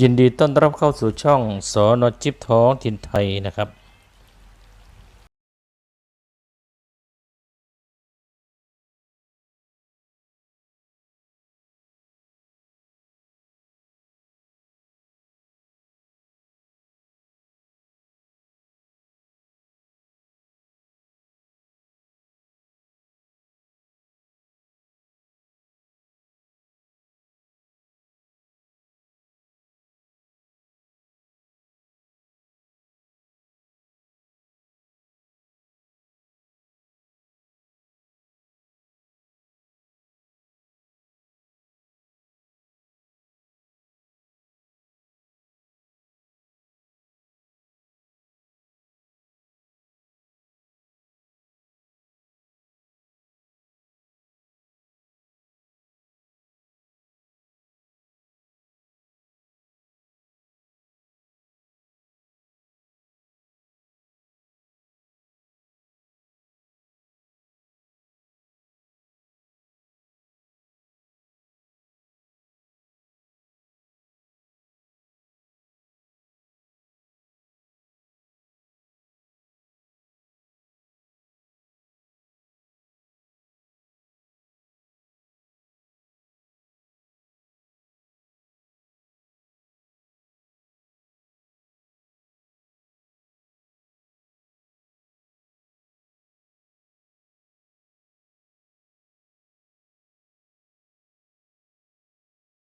ยินดีต้อนรับเข้าสู่ช่องสอนอจิบท้องถิ่นไทยนะครับ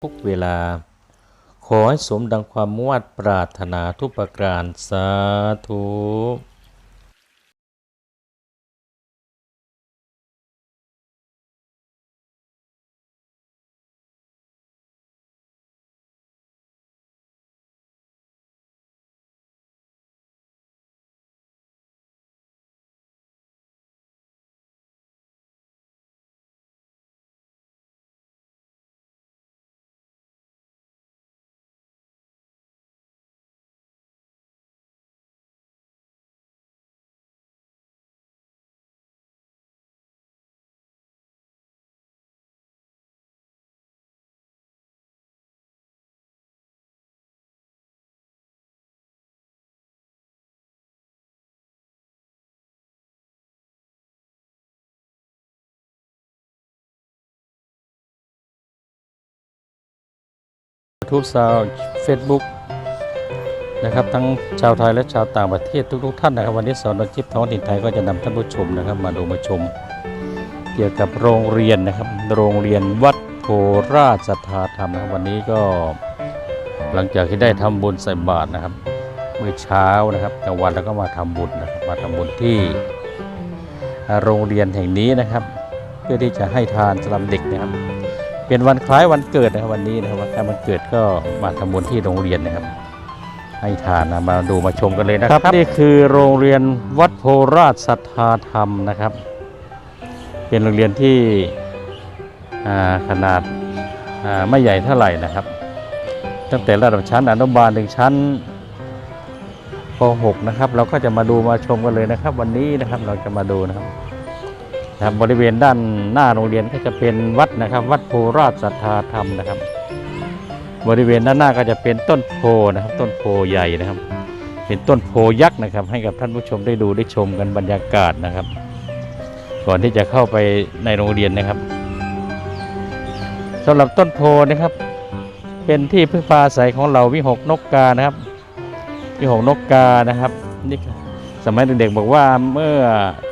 ทุกเวลา ขอให้สมดังความมุ่งปรารถนาทุกประการสาธุ ทูบซาวเฟซบุ๊กนะครับทั้งชาวไทยและชาวต่างประเทศทุกๆท่านนะครับวันนี้สอนจิบท้องถิ่นไทยก็จะนำท่านผู้ชมนะครับ มาดูมาชม เกี่ยวกับโรงเรียนนะครับ โรงเรียนวัดโพราชสัทธาธรรมนะครับวันนี้ก็หลังจากที่ได้ทำบุญใส่บาตรนะครับเมื่อเช้านะครับกลางวันแล้วก็มาทำบุญนะครับมาทำบุญที่โรงเรียนแห่งนี้นะครับ เพื่อที่จะให้ทานสำหรับเด็กนะครับ เป็นวันคล้ายวันเกิดนะครับวันนี้นะครับวันคล้ายวันเกิดก็มาทำบุญที่โรงเรียนนะครับ ให้ทานนะมาดูมาชมกันเลยนะครับนี่คือโรงเรียนวัดโพราชสัทธาธรรมนะครับ เป็นโรงเรียนที่อ่าขนาดอ่าไม่ใหญ่เท่าไหร่นะครับ ตั้งแต่ระดับชั้นอนุบาลถึงชั้นป .6 นะครับ เราก็จะมาดูมาชมกันเลยนะครับ วันนี้นะครับเราจะมาดูนะครับ นะครับบริเวณด้านหน้าโรงเรียนก็จะเป็นวัดนะครับ วัดโพราชสัทธาธรรมนะครับ บริเวณด้านหน้าก็จะเป็นต้นโพนะครับ ต้นโพใหญ่นะครับ เป็นต้นโพยักษ์นะครับ ให้กับท่านผู้ชมได้ดูได้ชมกันบรรยากาศนะครับ ก่อนที่จะเข้าไปในโรงเรียนนะครับสำหรับต้นโพนะครับ เป็นที่พึ่งพาอาศัยของเราวิหกนกกานะครับ วิหกนกกานะครับนี่ สมัยเด็กๆบอกว่าเมื่อ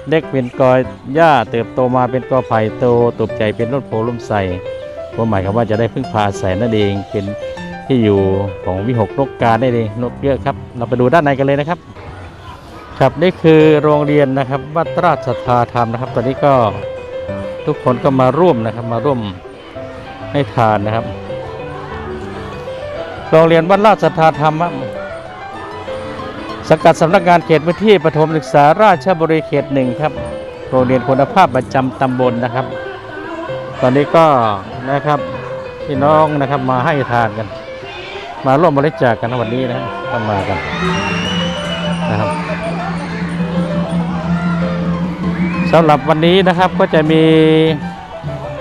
เล็กเป็นกอหญ้าเติบโตมาเป็นกอไผ่โตตบใจเป็นต้นโพลุ่มใสความหมายคำว่าจะได้พึ่งพาอาศัยนั่นเองเป็นที่อยู่ของวิหกนกกาได้เองนกเยอะครับ เราไปดูด้านในกันเลยนะครับ ครับนี่คือโรงเรียนนะครับวัดราชสัทธาธรรมนะครับ ตอนนี้ก็ทุกคนก็มาร่วมนะครับมาร่วมให้ทานนะครับ โรงเรียนวัดราชสัทธาธรรมครับ สังกัดสำนักงานเขตพื้นที่ปฐมศึกษาราชบุรีเขตหนึ่งครับโรงเรียนคุณภาพประจำตำบลนะครับ ตอนนี้ก็นะครับพี่น้องนะครับมาให้ทานกัน มาร่วมบริจาคกันวันนี้นะครับก็มากันนะครับสำหรับวันนี้นะครับก็จะมี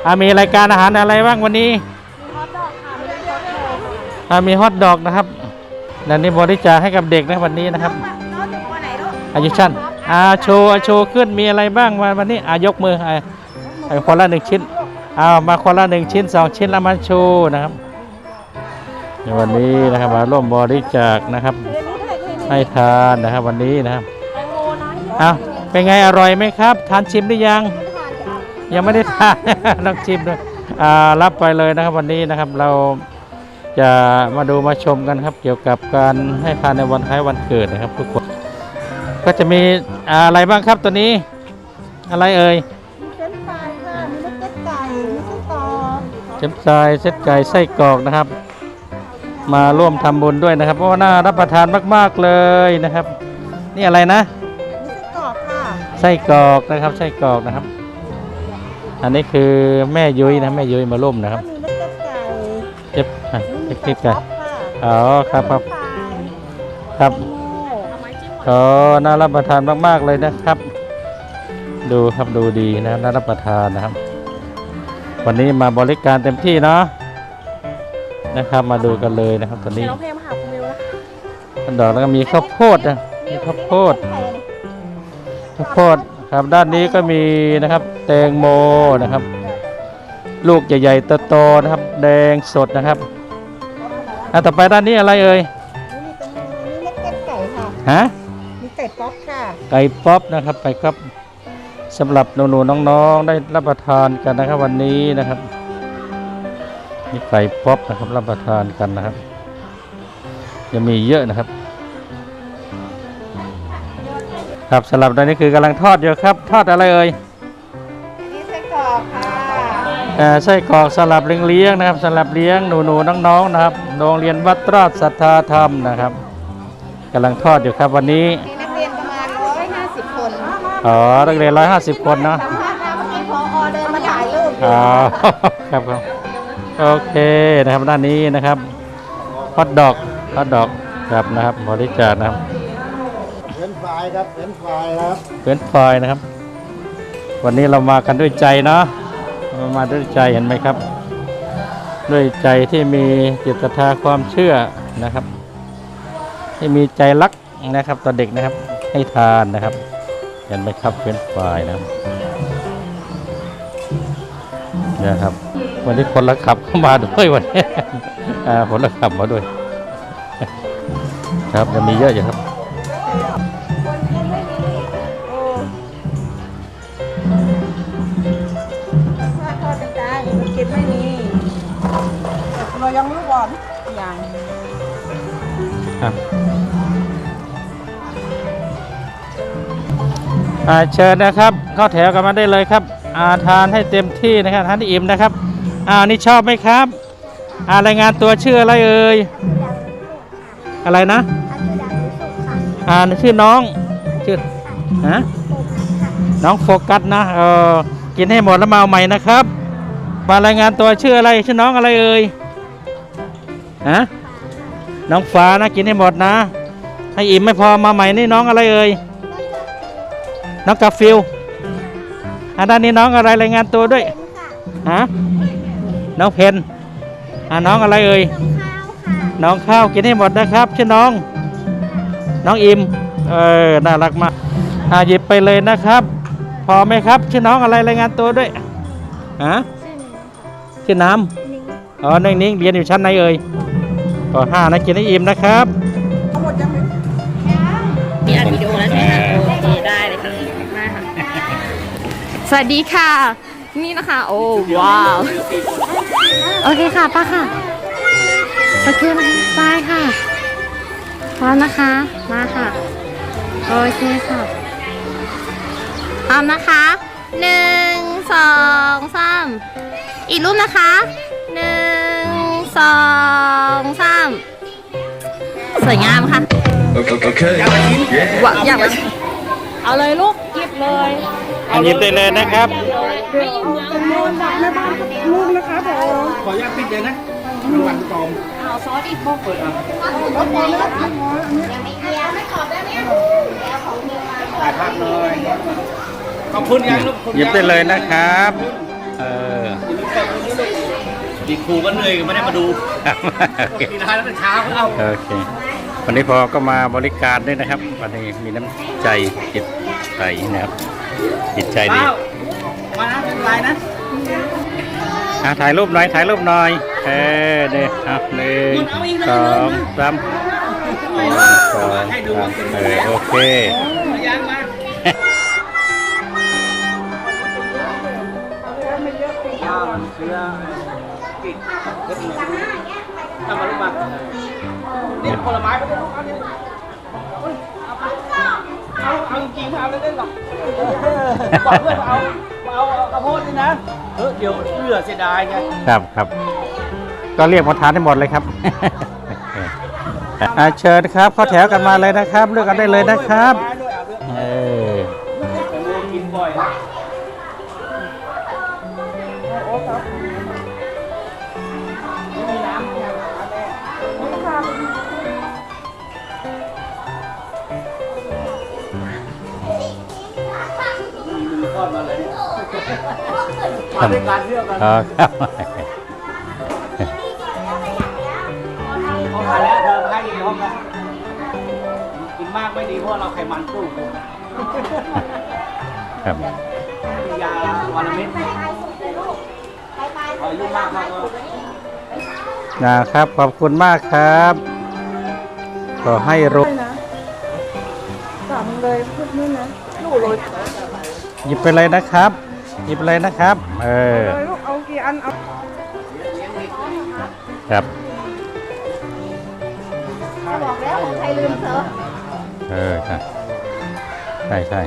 อามีรายการอาหารอะไรบ้างวันนี้ฮอตดอกค่ะมีฮอตดอกอ่ามีฮอทดอกนะครับ นันนี้บริจาคให้กับเด็กนะวันนี้นะครับ น้องอยู่ปไหนลูกอายุชั่นอาโชว์อาโชว์ขึ้นมีอะไรบ้างวันวันนี้อายกมืออะอะคนละหนึ่งชิ้นเอามาคนละหนึ่งชิ้นสองชิ้นแล้วมาโชว์นะครับในวันนี้นะครับมาร่วมบริจาคนะครับ ให้ทานนะครับวันนี้นะครับเอาเป็นไงอร่อยไหมครับ ทานชิมหรือยัง ยังไม่ได้ทานต้องชิมด้วยอ่ารับไปเลยนะครับวันนี้นะครับเรา จะมาดูมาชมกันครับ เกี่ยวกับการให้ทานในวันคล้ายวันเกิดนะครับทุกคนก็จะมีอะไรบ้างครับตัวนี้ อะไรเอ่ยมีเฟรนช์ฟรายค่ะมีนักเก็ตไก่มีไส้กรอกเจ็มซายเส้นไก่ไส้กรอกนะครับ มาร่วมทำบุญด้วยนะครับ เพราะว่าน่ารับประทานมากๆเลยนะครับ นี่อะไรนะมีไส้กรอกค่ะไส้กรอกนะครับไส้กรอกนะครับ อันนี้คือแม่ยุ้ยนะแม่ยุ้ยมาร่วมนะคก็รับมีนักเก็ตไก่เจ็บ อะนี่มีเจ็บไก่ไก่ป๊อปค่ะอ๋อครับครับฟรายครับโม่อ๋อน่ารับประทานมากๆเลยนะครับ ดูครับดูดีนะน่ารับประทานนะครับ วันนี้มาบริการเต็มที่เนาะนะครับมาดูกันเลยนะครับตอนนี้ร้องเพลงมาหาคุณมิวนะคะต้นดอกแล้วก็มีข้าวโพดนะมีข้าวโพดข้าวโพดครับด้านนี้ก็มีนะครับ แตงโมนะครับ ลูกใหญ่ๆโตๆนะครับ แดงสดนะครับ อะต่อไปด้านนี้อะไรเอ่ยนี่มีแตงโมนี่นักเก็ตไก่ค่ะฮะมีไก่ป๊อปค่ะ ไก่ป๊อปนะครับไปครับสำหรับหนูๆน้องๆได้รับประทานกันนะครับวันนี้นะครับมีไก่ป๊อปนะครับรับประทานกันนะครับยังมีเยอะนะครับ ครับสำหรับตอนนี้คือกำลังทอดอยู่ครับ ทอดอะไรเอ่ย ไส้กรอกสลับเลี้ยงๆนะครับสลับเลี้ยงหนูๆน้องๆนะครับโรงเรียนวัดราชสัทธาธรรมนะครับกำลังทอดอยู่ครับวันนี้มีนักเรียนประมาณ150 คนอ๋อนักเรียนร้อยห้าสิบคนเนาะสัมภาษณ์แล้วเมื่อกี้พอเดินมาถ่ายรูปอ๋อครับครับโอเคนะครับด้านนี้นะครับฮอตดอกฮอตดอกครับนะครับบริจาคนะครับเป็นไฟรายครับเป็นไฟรายครับเป็นไฟล์นะครับ วันนี้เรามากันด้วยใจเนาะเรา มาด้วยใจเห็นไหมครับ ด้วยใจที่มีจิตศรัทธาความเชื่อนะครับ ที่มีใจรักนะครับต่อเด็กนะครับ ให้ทานนะครับ เห็นไหมครับเป็นไฟล์นะนะครับ วันนี้คนละขับเข้ามาด้วยวันนี้อ่าคนละขับมาด้วย ครับจะมีเยอะอยู่ครับ กินไม่มีเรายังรู้ก่อนยังครับอ่าเชิญนะครับเข้าแถวกันมาได้เลยครับอาทานให้เต็มที่นะครับทานให้อิ่มนะครับอ่านี่ชอบไหมครับอ่ารายงานตัวชื่ออะไรเอ่ยอะไรนะอ่าชื่อน้องชื่อฮะน้องโฟกัสนะเออกินให้หมดแล้วมาเอาใหม่นะครับ มารายงานตัวชื่ออะไรชื่อน้องอะไรเอ่ยฮะน้องฟ้านะกินให้หมดนะ ให้อิ่มไม่พอมาใหม่นี่น้องอะไรเอ่ยน้องกาฟิลอันด้านนี้น้องอะไรรายงานตัวด้วยฮะน้องเพนอ่าน้องอะไรเอ่ยน้องข้าวกินให้หมดนะครับชื่อน้อง น้องอิมเออน่ารักมากอ่าหยิบไปเลยนะครับ พอไหมครับชื่อน้องอะไรรายงานตัวด้วยฮะ ชื่อน้ำอ๋อนิ่งนิ่งๆเรียนอยู่ชั้นไหนเอ่ยปห้านะกินให้อิ่มนะครับทั้งหมดยังไม่มีอัดวิดีโอแล้วใช่ไหมคะโอเคได้เลยค่ะได้ค่ะ สวัสดีค่ะ นี่นะคะ โอ้ว้าว โอเคค่ะป้าค่ะโอเคนะคะไปค่ะพร้อมนะคะ มาค่ะ โอเคค่ะพร้อมนะคะหนึ่งสองสาม อีกรูปนะคะหนึ่งสองสามสวยงามค่ะ Okay. Yeah. ว่าอยากไปเอาเลยลูกหยิบเลยหยิบได้เลยนะครับลูกนะคะผมขออนุญาตปิดเลยนะรางวัลกองเอาซอสอีกพวกเปิดอะถ่ายภาพเลย ขอบคุณยังลูกหยิบได้เลยนะครับ เออดีครูก็เหนื่อยไม่ได้มาดูครับโอเคทีร้านแล้วเป็นเช้าเขาเอาโอเควันนี้พอก็มาบริการด้วยนะครับ วันนี้มีน้ำใจจิตใจนะครับจิตใจดีเป้ามานะเป็นไรนะอะถ่ายรูปหน่อยถ่ายรูปหน่อยเออเดี๋ยวเอาหนึ่งสองสามหนึ่งสองสามเออโอเค เชื้อกิดก็ดีทำมาลูกมานี่ผลไม้ไปด้วยลูกเอาดิเอาเอาจริงๆเอาเล่นๆหรอกบอกเพื่อนว่าเอาเอาเอาโพดนี่นะเออเดี๋ยวเพื่อเสียดายไงครับครับ ก็เรียกมาทานให้หมดเลยครับอะเชิญครับเข้าแถวกันมาเลยนะครับ เลือกกันได้เลยนะครับ เออกินบ่อย มาด้วยการเที่ยวกันอ๋อครับพอมาแล้วเธอให้อีกห้องนะกินมากไม่ดีเพราะเราไขมันสู้กันครับมียาวันละเม็ดพออายุมากเขาก็นะครับ ขอบคุณมากครับขอให้รู้นะสามเลยพูดนี่นะลูกเลยหยิบไปเลยนะครับ หยิบไปเลยนะครับ เออเลยลูกเอากี่อันเอาครับบอกแล้วของใครลืมเถอะเออใช่ใช่ใช่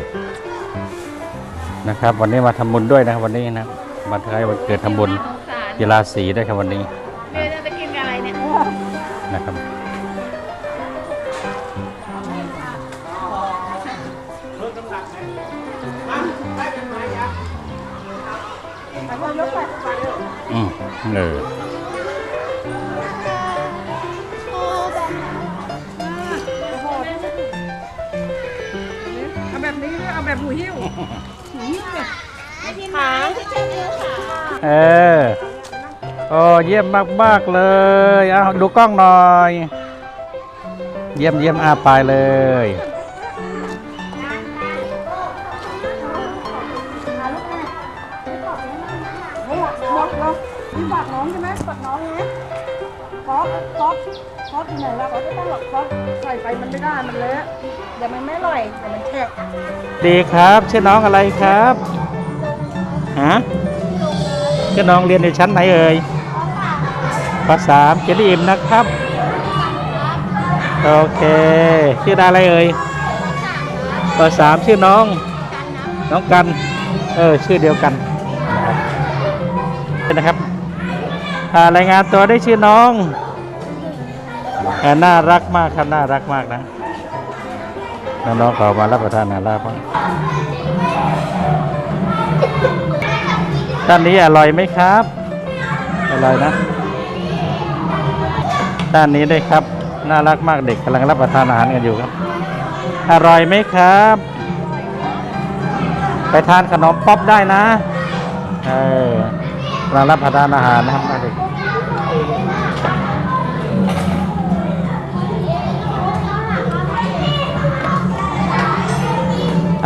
นะครับ วันนี้มาทำบุญด้วยนะครับวันนี้นะมาใช้วันเกิดทำบุญกีฬาสีด้วยครับวันนี้เดี๋ยวจะกินอะไรเนี่ยนะครับ เออเอาแบบนี้หรือเอาแบบหูหิ้วหูหิ้วเนี่ยเออโอ้เยี่ยมมากมากๆเลยเอาดูกล้องหน่อย เยี่ยมเยี่ยมอาไปเลย ที่ไหนล่ะซอสไม่ต้องหรอกซอสใส่ไปมันไม่ได้มันเละเดี๋ยวมันไม่อร่อยเดี๋ยวมันแฉะดีครับชื่อน้องอะไรครับฮะชื่อน้องเรียนในชั้นไหนเอ่ยปสามเจดีอิมนะครับโอเคชื่ออะไรเอ่ยปสามชื่อน้อง น้องกันเออชื่อเดียวกันนะครับนะครับอ่ายงานตัวได้ชื่อน้อง น่ารักมากครับน่ารักมากนะน้องๆเขามารับประทานอาหารลาบมั้งด้านนี้อร่อยไหมครับ อร่อยนะ ด้านนี้ด้วยครับ น่ารักมากเด็กกำลังรับประทานอาหารกันอยู่ครับ อร่อยไหมครับ ไปทานขนมป๊อปได้นะ เออกำลังรับประทานอาหารนะครับเด็ก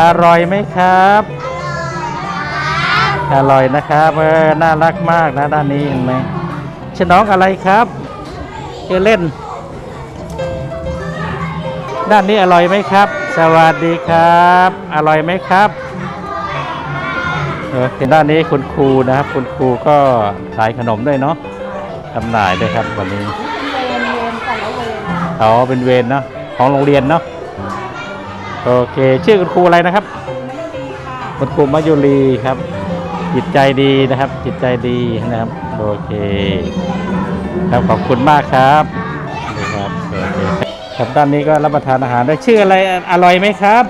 อร่อยไหมครับ อร่อยนะครับเออน่ารักมากนะด้านนี้เห็นไหมชื่อน้องอะไรครับชื่อเล่น ด้านนี้อร่อยไหมครับ สวัสดีครับ อร่อยไหมครับเออด้านนี้คุณครูนะครับ คุณครูก็ขายขนมด้วยเนาะจำหน่ายด้วยครับวันนี้เวนเวนแต่ละเวนอ๋อเป็นเวรเนาะของโรงเรียนเนาะ โอเค ชื่อคุณครูอะไรนะครับคุณครูมายุรีครับ จิตใจดีนะครับ จิตใจดีนะครับ โอเค ครับขอบคุณมากครับครับโอเคครับด้านนี้ก็รับประทานอาหารได้ชื่ออะไรอร่อยไหมครับ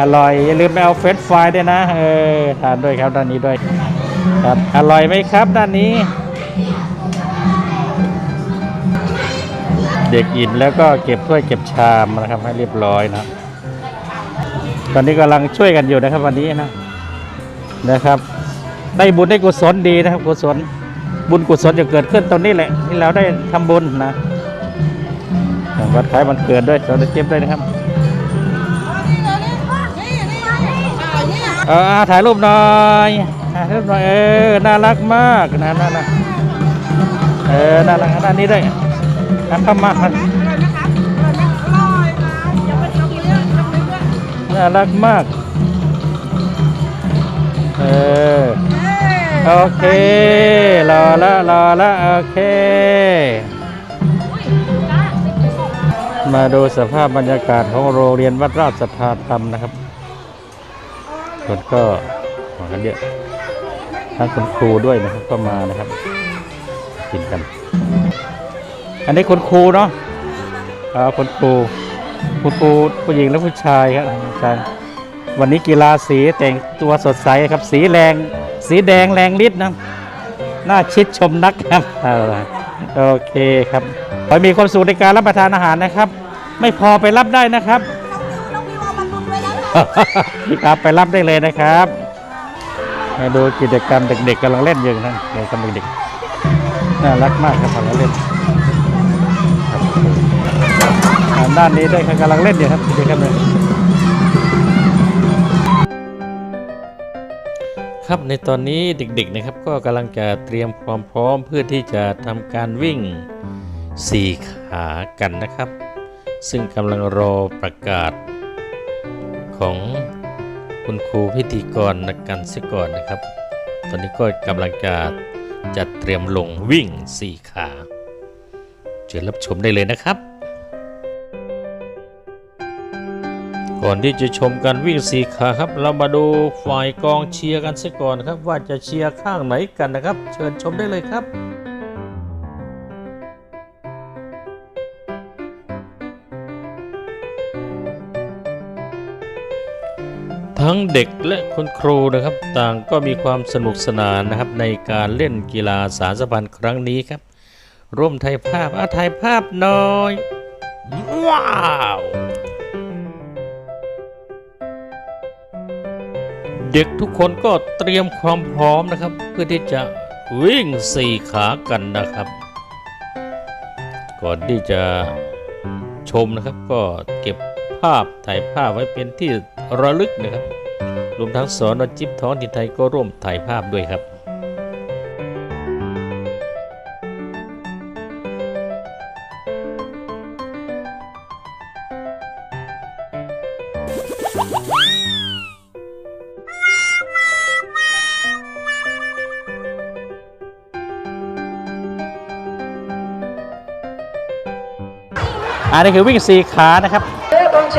อร่อยอย่าลืมไปเอาเฟรนช์ฟรายด้วยนะเออทานด้วยครับด้านนี้ด้วยครับอร่อยไหมครับ ด้านนี้ เด็กอิ่มแล้วก็เก็บถ้วยเก็บชามนะครับให้เรียบร้อยนะ ตอนนี้กำลังช่วยกันอยู่นะครับวันนี้นะนะครับ ได้บุญได้กุศลดีนะครับ กุศลบุญกุศลจะเกิดขึ้นตรงนี้แหละที่เราได้ทำบุญนะวัดขายวันเกิดด้วยสอนเจ็บด้วยนะครับเออถ่ายรูปหน่อยถ่ายรูปหน่อยเออน่ารักมากนะน่ารักเออน่ารักด้านนี้ด้วย นะเข้ามาน่ารักมาก เออ โอเค รอละรอละโอเค มาดูสภาพบรรยากาศของโรงเรียนวัดราชสัทธาธรรมนะครับคนก็มากันเยอะทั้งคุณครูด้วยนะครับก็มานะครับ กินกัน อันนี้คุณครูเนาะอ่าคุณครูคุณครูผู้หญิงและผู้ชายครับผู้ชายวันนี้กีฬาสีแต่งตัวสดใสครับ สีแรง สีแดงแรงฤทธิ์นะน่าชิดชมนักครับโอเคครับขอมีความสุขในการรับประทานอาหารนะครับ ไม่พอไปรับได้นะครับครับไปรับได้เลยนะครับมาดูกิจกรรมเด็กๆกำลังเล่นอยู่นะกิจกรรมเด็กๆน่ารักมากครับกำลังเล่น ด้านนี้ได้กำลังเล่นอยู่ครับกิจกรรมเลยครับในตอนนี้เด็กๆนะครับก็กำลังจะเตรียมความพร้อมเพื่อที่จะทำการวิ่งสี่ขากันนะครับ ซึ่งกำลังรอประกาศ ของคุณครูพิธีกรนักกันเสียก่อนนะครับ ตอนนี้ก็กำลังจะจัดเตรียมลงวิ่งสี่ขาเชิญรับชมได้เลยนะครับ ก่อนที่จะชมการวิ่งสี่ขาครับ เรามาดูฝ่ายกองเชียร์กันสียก่อนครับ ว่าจะเชียร์ข้างไหนกันนะครับ เชิญชมได้เลยครับทั้งเด็กและคุณครูนะครับ ต่างก็มีความสนุกสนานนะครับ ในการเล่นกีฬาสารสัมพันธ์ครั้งนี้ครับ ร่วมถ่ายภาพอาถ่ายภาพหน่อย ว้าว เด็กทุกคนก็เตรียมความพร้อมนะครับ เพื่อที่จะวิ่งสี่ขากันนะครับ ก่อนที่จะชมนะครับก็เก็บภาพถ่ายภาพไว้เป็นที่ระลึกนะครับ รวมทั้งสอนอจิบท้องถิ่นไทยก็ร่วมถ่ายภาพด้วยครับ อันนี้คือวิ่งสี่ขานะครับ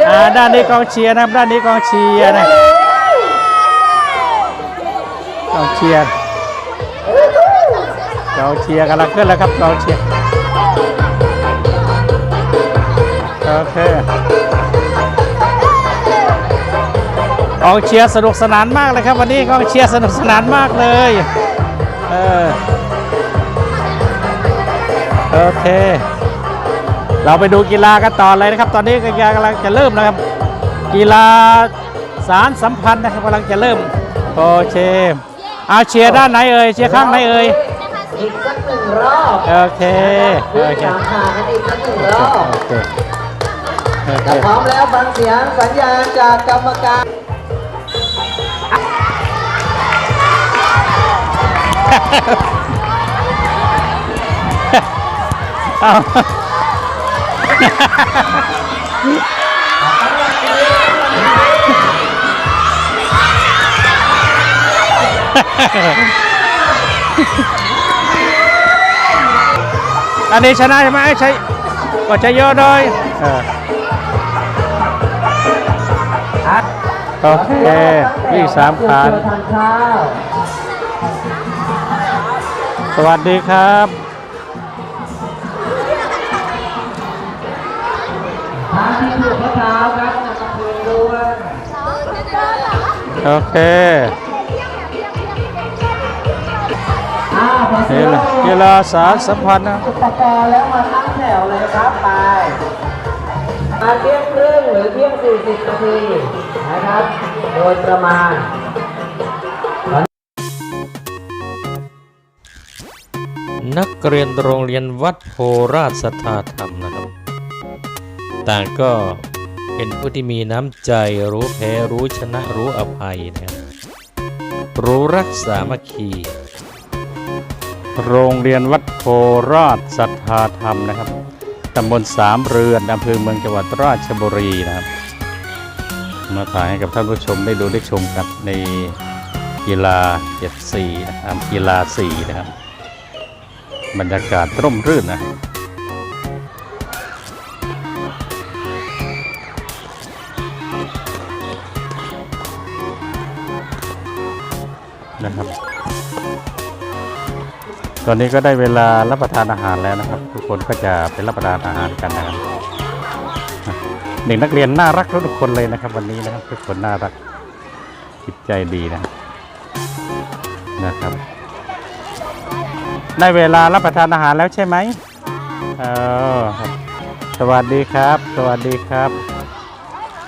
อ่าด้านนี้กองเชียร์นะครับด้านนี้กองเชียร์นะกองเชียร์กองเชียร์กำลังขึ้นแล้วครับกองเชียร์โอเคกองเชียร์สนุกสนานมากเลยครับ วันนี้กองเชียร์สนุกสนานมากเลยเออโอเค เราไปดูกีฬากันต่อเลยนะครับ ตอนนี้กีฬากำลังจะเริ่มนะครับ กีฬาสารสัมพันธ์นะครับกำลังจะเริ่มโอเคเอาเชียร์ด้านไหนเอ่ยเชียร์ข้างไหนเอ่ยอีกสักหนึ่งรอบโอเคโอเคสามขากันอีกสักหนึ่งรอบโอเคโอเคถ้าพร้อมแล้วฟังเสียงสัญญาณจากกรรมการเอา อันนี้ชนะใช่ไหมใช้ก็ใช้เยอะหน่อยโอเควิ่สามขานสวัสดีครับ ถูกมะพร้าวครับนำมาคืนด้วยโอเคอ้าวพอเสร็นี่จแหละกีฬาสารสัมพันธ์นะอุปกรณ์แล้วมาตั้งแถวเลยครับไป มาเที่ยงครึ่งหรือเที่ยงสี่สิบนาทีนะครับ โดยประมาณ นักเรียนโรงเรียนวัดโพราชสัทธาธรรมนะครับ ต่างก็เป็นผู้ที่มีน้ำใจรู้แพ้รู้ชนะรู้อภัยนะครับรู้รักสามัคคี โรงเรียนวัดโพราชสัทธาธรรมนะครับตำบลสามเรือนอำเภอเมืองจังหวัดราชบุรีนะครับ มาถ่ายให้กับท่านผู้ชมได้ดูได้ชมกันในกีฬา74นะครับกีฬา4นะครับบรรยากาศร่มรื่นนะ ตอนนี้ก็ได้เวลารับประทานอาหารแล้วนะครับ ทุกคนก็จะไปรับประทานอาหารกันนะครับเด็กนักเรียนน่ารักทุกคนเลยนะครับ วันนี้นะครับทุกคนน่ารักจิตใจดีนะนะครับ ได้เวลารับประทานอาหารแล้วใช่ไหมเออสวัสดีครับ สวัสดีครับ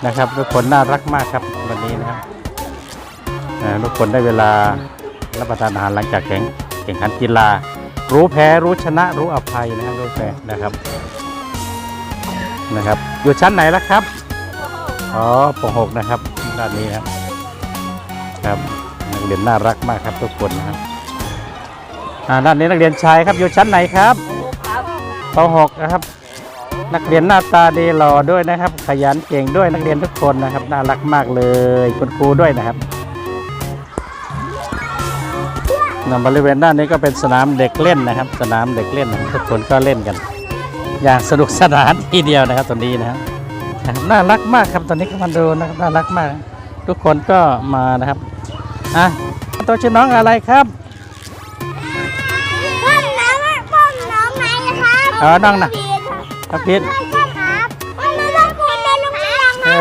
นะครับ ทุกคนน่ารักมากครับวันนี้นะครับทุกคนได้เวลารับประทานอาหารหลังจากแข่ง ข่งขันกีฬา รู้แพ้รู้ชนะรู้อภัยนะครับรู้แพ้นะครับนะครับ อยู่ชั้นไหนแล้วครับอ๋อปหกนะครับด้านนี้ครับครับนักเรียนน่ารักมากครับทุกคนนะครับอ่าด้านนี้นักเรียนชายครับอยู่ชั้นไหนครับป .6 นะครับนักเรียนหน้าตาดีหล่อด้วยนะครับ ขยันเก่งด้วยนักเรียนทุกคนนะครับ น่ารักมากเลยคุณครูด้วยนะครับ บริเวณด้านนี้ก็เป็นสนามเด็กเล่นนะครับ สนามเด็กเล่นนะครับทุกคนก็เล่นกัน อย่างสนุกสนานทีเดียวนะครับตอนนี้นะครับนะครับน่ารักมากครับตอนนี้ก็มาดูนะครับน่ารักมาก ทุกคนก็มานะครับอะตัวชื่อน้องอะไรครับพ่นน้ำพ่นน้องไหนครับเออน้องน่ะน้องพีทใช่ครับพ่นน้องต้องพ่นในลูกเรือเอนะ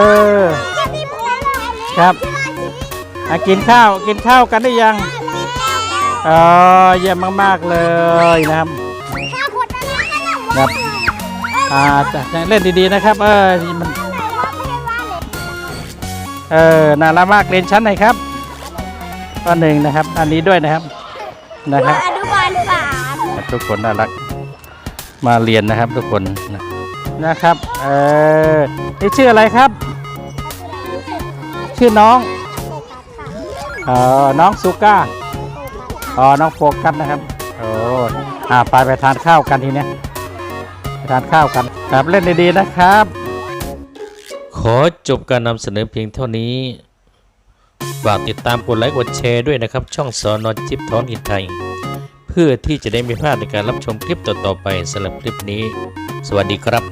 อจะมีพ่นอะไรครับอะกินข้าวกินข้าวกันได้ยังเออเยี่ยมมากๆเลยนะครับถ้าพ่นอะไรก็ต้องครับอ่าจะจะเล่นดีๆนะครับ เออมันเออน่ารักมากเรียนชั้นไหนครับข้อหนึ่งนะครับ อันนี้ด้วยนะครับนะครับอนุบาลสามทุกคนน่ารักมาเรียนนะครับทุกคนนะนะครับ เออนี่ชื่ออะไรครับ ชื่อน้องเออน้องซูก้า อ๋อ น้องโฟกัสนะครับ โอ้อ่าไปไปทานข้าวกันทีเนี้ยไปทานข้าวกันครับเล่นดีๆนะครับ ขอจบการนำเสนอเพียงเท่านี้ ฝากติดตามกดไลค์กดแชร์ด้วยนะครับ ช่องสอนอจิบท้อนอินไทย เพื่อที่จะได้ไม่พลาดในการรับชมคลิปต่อๆไปสำหรับคลิปนี้ สวัสดีครับ